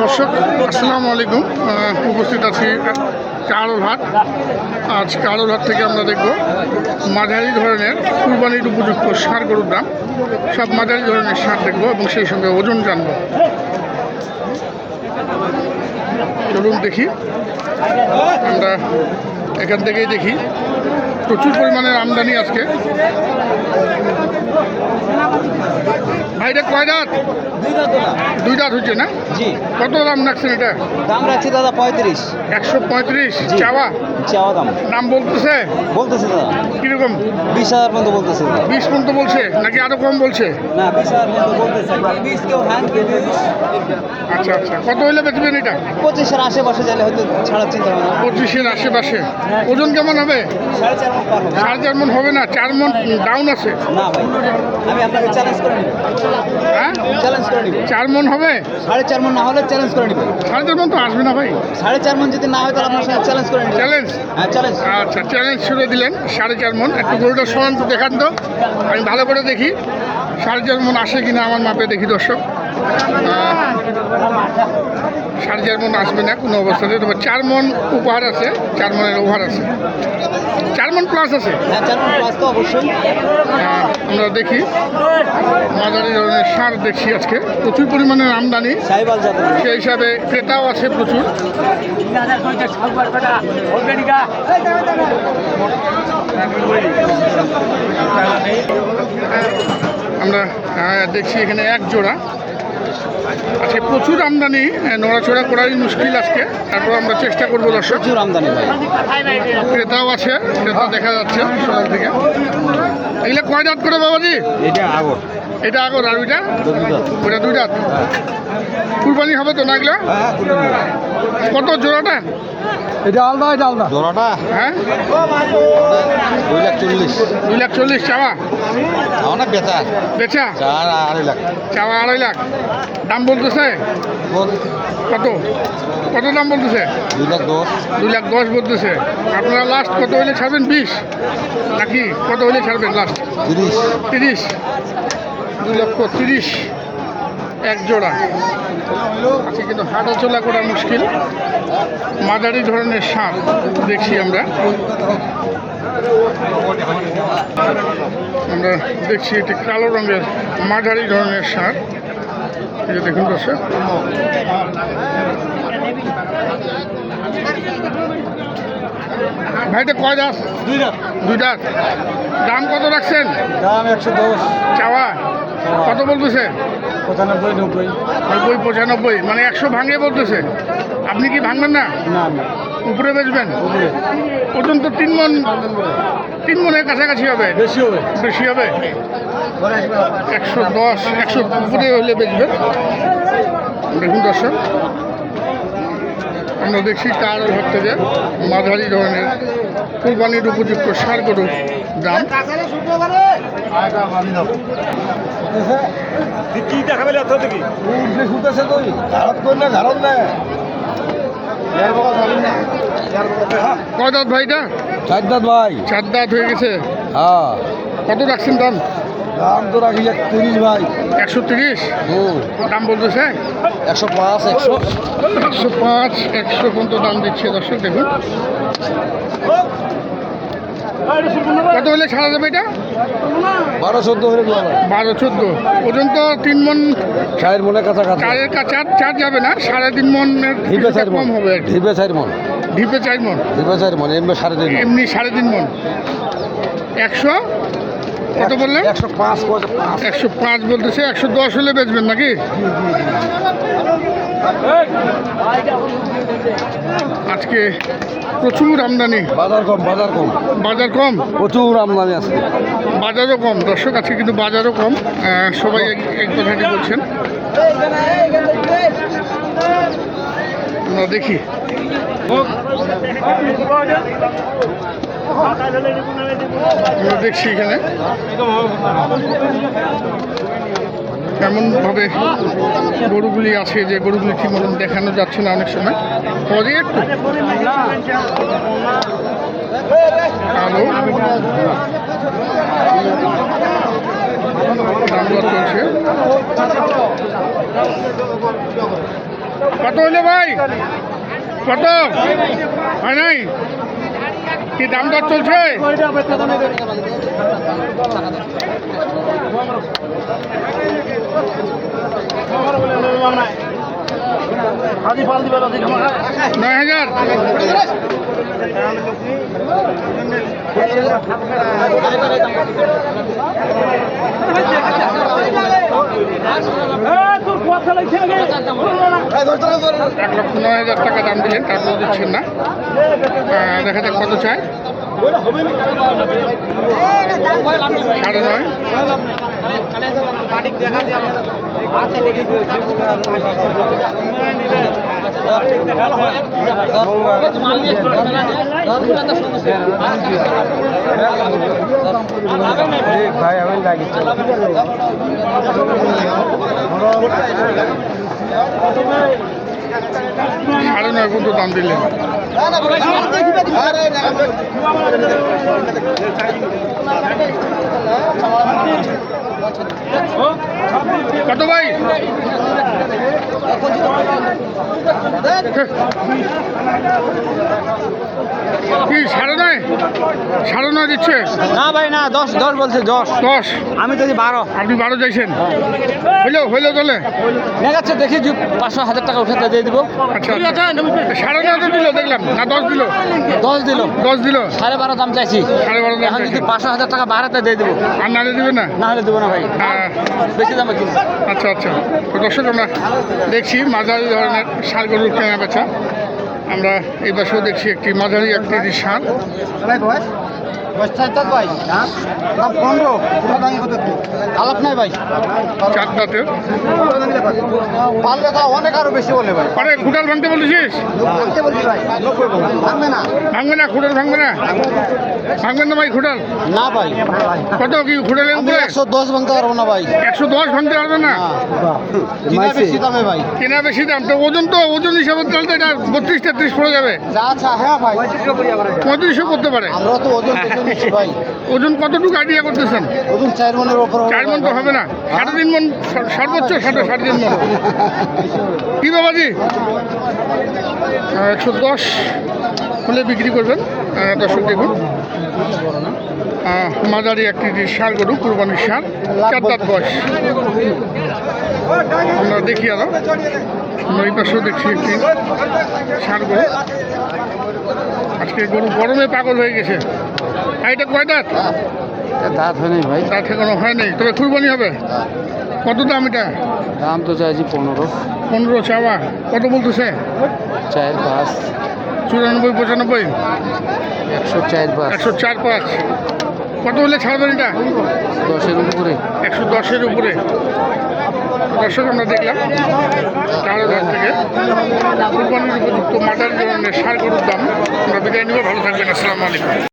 দর্শক, আসসালামু আলাইকুম। উপস্থিত আছি কারোরহাট। আজ কারোরহাট থেকে আমরা দেখব মাঝারি ধরনের কুরবানির উপযুক্ত সার গরুর দাম। সব মাঝারি ধরনের সার দেখব এবং সেই সঙ্গে ওজন জানব। চলুন দেখি। আমরা এখান থেকেই দেখি। প্রচুর পরিমাণের আমদানি আজকে। ভাইটা কয় দাঁত? দুই দাঁত হচ্ছে না? কত দাম রাখছেন এটা? দাম রাখছি দাদা পঁয়ত্রিশ। একশো পঁয়ত্রিশ। চাওয়া? চাওয়া দাম? দাম বলতেছে? বলতেছে দাদা। কীরকম? বিশ হাজার পর্যন্ত বলতেছে। দাদা। বিশ পর্যন্ত বলছে? নাকি আরও কম বলছে? না বিশ হাজার পর্যন্ত বলতেছে। বিশ কেউ হ্যাং আচ্ছা আচ্ছা। কত হইলে বেচবেন এটা? পঁচিশের আশেপাশে গেলে হয়তো ছাড়ার চিন্তা পঁচিশের আশেপাশে। ওজন কেমন হবে? সাড়ে চার মন পার হবে। সাড়ে চার মন হবে না? চার মন ডাউন আছে? না ভাই আমি আপনাকে চ্যালেঞ্জ করে হ্যাঁ? চ্যালেঞ্জ করে নিব। চার মন হবে? সাড়ে চার মন না হলে চ্যালেঞ্জ করে নিব। সাড়ে চার মন তো আসবে না ভাই। সাড়ে চার মন যদি না হয় তাহলে আপনার সাথে চ্যালেঞ্জ করে নিব। চ্যালেঞ্জ হ্যাঁ চ্যালেঞ্জ আচ্ছা চ্যালেঞ্জ শুরু দিলেন সাড়ে চার মন। একটু গরুটা সমান দেখান তো। আমি ভালো করে দেখি সাড়ে চার মন আসে কিনা আমার মাপে দেখি দর্শক। সাড়ে চার মন আসবে না কোনো অবস্থাতে তবে চার মন উপহার আছে চার মনের ওভার আছে। চার মন প্লাস আছে। হ্যাঁ আমরা দেখি মাঝারি ধরনের সার দেখছি আজকে। প্রচুর পরিমাণের আমদানি। সেই হিসাবে ক্রেতাও আছে প্রচুর। আমরা আহ, দেখছি এখানে এক জোড়া। আজকে প্রচুর আমদানি নড়াচড়া করাই মুশকিল আজকে। তারপর আমরা চেষ্টা করব দর্শক। প্রচুর আমদানি ক্রেতাও আছে ক্রেতা দেখা যাচ্ছে সকাল থেকে। এগুলো কয় দাঁত করে বাবাজি? এটা আগর। এটা আগর আর ওইটা? ওইটা দুই দাঁত? কুরবানি হবে তো না এগুলো? কত জোড়াটা? এটা আলাদা এটা আলাদা। জোড়াটা? হ্যাঁ? দুই লাখ চল্লিশ। দুই লাখ চল্লিশ চাওয়া? অনেক বেচা। বেচা? আড়াই লাখ। চাওয়া আড়াই লাখ। দাম বলতেছে? কত? কত দাম বলতেছে? দুই লাখ দশ। দুই লাখ দশ বলতেছে। আপনারা লাস্ট কত হইলে ছাড়বেন? বিশ? নাকি কত হইলে ছাড়বেন লাস্ট তিরিশ। তিরিশ? দুই লক্ষ তিরিশ। এক জোড়া। আজকে কিন্তু হাঁটা চলা করা মুশকিল। মাঝারি ধরনের সাপ দেখছি আমরা। আমরা দেখছি এটি কালো রঙের মাঝারি ধরনের সার। এই যে দেখুন দর্শক। ভাইটা কয় দাস দুই দাস দুই দাস দাম কত রাখছেন? দাম একশো দশ। চাওয়া। কত বলতেছে? পঁচানব্বই নব্বই। নব্বই পঁচানব্বই মানে একশো ভাঙে বলতেছে। আপনি কি ভাঙবেন না? না না। উপরে বেচবেন? ওজন তো তিন মন তিন মনের কাছাকাছি হবে। বেশি হবে। বেশি হবে? একশো দশ। একশো উপরে হলে বেচবেন। দেখুন দর্শক। আমরা দেখছি কার ঘর থেকে মাঝারি ধরনের কোরবানির উপযুক্ত সার গরুর দাম। কি দেখাবে এত দেখি? শুতেছে তুই ঘাড়ত কর না ঘাড়ত না কয় দাঁত ভাইটা ভাই। চার দাঁত হয়ে গেছে। হ্যাঁ। কত রাখছেন দাম? দাম তো রাখি এক তিরিশ ভাই। একশো তিরিশ? দাম বলতেছে? একশো পাঁচ একশো। একশো পাঁচ একশো পর্যন্ত দাম দিচ্ছে দর্শক দেখুন। কত হলে ছাড়া যাবে এটা? বারো চোদ্দ হলে বারো চোদ্দ। ওজন তো তিন মন চায়ের মনে কাছাকাছি। চারের চার চার যাবে না সাড়ে তিন মনের ঢিপে চার মন। হবে ঢিপে চার মন। ঢিপে চার মন। ঢিপে চার মন এমনি সাড়ে তিন এমনি সাড়ে তিন মন। একশো? কত বললেন একশো পাঁচ পাঁচ একশো পাঁচ বলতেছে একশো দশ হলে বেচবেন নাকি? আজকে প্রচুর আমদানি। বাজার কম বাজার কম। বাজার কম? প্রচুর আমদানি আছে। বাজারও কম। দর্শক আছে কিন্তু বাজারও কম। সবাই এক- কথাটি বলছেন। দেখি। দেখছি এখানে এমনভাবে গরুগুলি আছে, যে গরুগুলি ঠিক মতন দেখানো যাচ্ছে না অনেক সময়। পরে একটু। দর চলছে। কত হলো ভাই? কত? হয় নাই? কি দাম দর চলছে? নয় হাজার? এক লক্ষ নয় হাজার টাকা দাম দিলেন তারপর দিচ্ছেন না। দেখা যাক কত চায় সাড়ে নয় ভাই আমি লাগিয়েছি সাড়ে নয় পর্যন্ত দাম দিলেন কত ভাই? কি সাড়ে নয়? সাড়ে নয় দিচ্ছে? না ভাই না দশ দশ বলছে দশ। দশ? আমি তো বারো। আপনি বারো চাইছেন? হইল হইল তাহলে? দেখাচ্ছে দেখি পাঁচশো হাজার টাকা উঠাতে দিয়ে দিব। আচ্ছা। সাড়ে নয় দিল দেখলাম। না দশ দিল? দশ দিল। দশ দিল? সাড়ে বারো দাম চাইছি। সাড়ে বারো দাম এখন যদি পাঁচশো হাজার টাকা বাড়াতে দিয়ে দেবো। আর নালে দিবে না? না হলে দেবো না ভাই। হ্যাঁ। বেশি দামে কিনবো। আচ্ছা আচ্ছা। দর্শক আমরা দেখছি মাঝারি ধরনের সার গরুর কেনা বেচা আমরা এই পাশেও দেখছি একটি মাঝারি একটি সার ভাই দাম পনেরো আলাপ নাই ভাই। চার দাঁতের পাল অনেক আরও বেশি বলে ভাই। আরে খুঁটাল ভাঙতে বলেছিস? ভাঙতে বলছি ভাই ভাঙবে না। ভাঙবে না খুঁটাল ভাঙবে না। ভাঙবেন না ভাই খুঁটাল না ভাই। কত কি খুঁটালের উপরে? একশো দশ ভাঙতে পারব না ভাই। একশো দশ ভাঙতে পারবে না? কিনা বেশি দামে ভাই। কেনা বেশি দাম? তো ওজন তো ওজন হিসাবে তাহলে তো এটা বত্রিশ তেত্রিশ পড়ে যাবে। যা আচ্ছা হ্যাঁ ভাই। পঁয়ত্রিশশো করতে পারে। আমরা তো ওজন ভাই ওজন কতটুকু আইডিয়া করতেছেন? ওজন চার মনের ওপর চার মন তো হবে না। সাড়ে তিন মন সর- সর্বোচ্চ সাড়ে সাড়ে তিন মন। কি বাবাজি একশো দশ হলে বিক্রি করবেন। দর্শক দেখুন। মাঝারি একটি সার গরু কুরবানির সার চার দাঁত বয়স। আমরা দেখি আরও। এই পাশেও দেখছি একটি সার গরু। আজকে গরু গরমে পাগল হয়ে গেছে। এটা কয় দাঁত? দাঁত হয় নাই ভাই। দাঁত এখনও হয় নাই। তবে কুরবানি হবে? কত দাম এটা? দাম তো চাইছি পনেরো। পনেরো চাওয়া। কত বলতেছে? চার পাঁচ। চুরানব্বই পঁচানব্বই? একশো চার পাঁচ। একশো চার পাঁচ। কত হলে ছাড়বেন এটা? দশের উপরে। একশো দশের উপরে। দর্শক আমরা দেখলাম। হাজার থেকে কুরবানির উপযুক্ত মাটার ধরনের সার গরুর দাম। আমরা বিদায় নিব। ভালো থাকবেন। আসসালামু আলাইকুম।